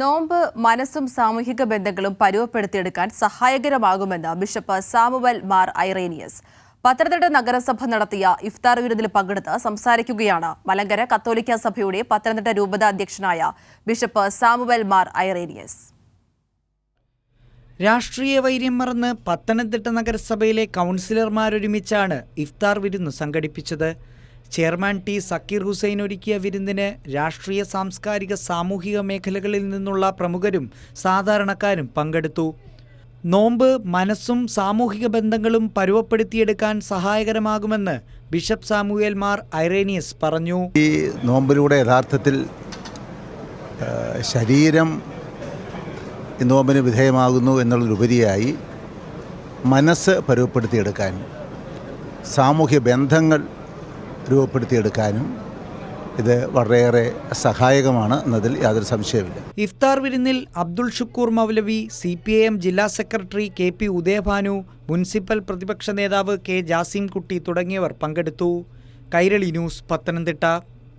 നോമ്പ് മനസ്സും സാമൂഹിക ബന്ധങ്ങളും പരുവപ്പെടുത്തിയെടുക്കാൻ സഹായകരമാകുമെന്ന് bishop Samuel Mar Irenaeus. Pathanamthitta നഗരസഭ നടത്തിയ ഇഫ്താർ വിരുന്നിൽ പങ്കെടുത്ത് സംസാരിക്കുകയാണ് മലങ്കര കത്തോലിക്ക സഭയുടെ പത്തനംതിട്ട രൂപത അധ്യക്ഷനായ ബിഷപ്പ് സാമുവൽ മാർ ഐറേനിയസ്. രാഷ്ട്രീയ വൈര്യം മറന്ന് പത്തനംതിട്ട നഗരസഭയിലെ കൗൺസിലർമാരൊരുമിച്ചാണ് ഇഫ്താർ വിരുന്ന് സംഘടിപ്പിച്ചത്. ചെയർമാൻ ടി സക്കീർ ഹുസൈൻ ഒരുക്കിയ വിരുന്നിന് രാഷ്ട്രീയ സാംസ്കാരിക സാമൂഹിക മേഖലകളിൽ നിന്നുള്ള പ്രമുഖരും സാധാരണക്കാരും പങ്കെടുത്തു. നോമ്പ് മനസ്സും സാമൂഹിക ബന്ധങ്ങളും പരുവപ്പെടുത്തിയെടുക്കാൻ സഹായകരമാകുമെന്ന് ബിഷപ്പ് സാമുവേൽ മാർ ഐറേനിയസ് പറഞ്ഞു. ഈ നോമ്പിലൂടെ യഥാർത്ഥത്തിൽ ശരീരം ഈ നോമ്പിന് വിധേയമാകുന്നു എന്നുള്ളതിലുപരിയായി മനസ്സ് പരുവപ്പെടുത്തിയെടുക്കാൻ സാമൂഹ്യ ബന്ധങ്ങൾ രൂപപ്പെടുത്തിയെടുക്കാനും ഇത് വളരെയേറെ സഹായകമാണ് എന്നതിൽ യാതൊരു സംശയമില്ല ഇഫ്താർ വിരുന്നിൽ Abdul Shukoor Moulavi C P I M ജില്ലാ secretary K P Udayabhanu municipal പ്രതിപക്ഷ നേതാവ് കെ ജാസിം കുട്ടി തുടങ്ങിയവർ പങ്കെടുത്തു. കൈരളി ന്യൂസ് പത്തനംതിട്ട.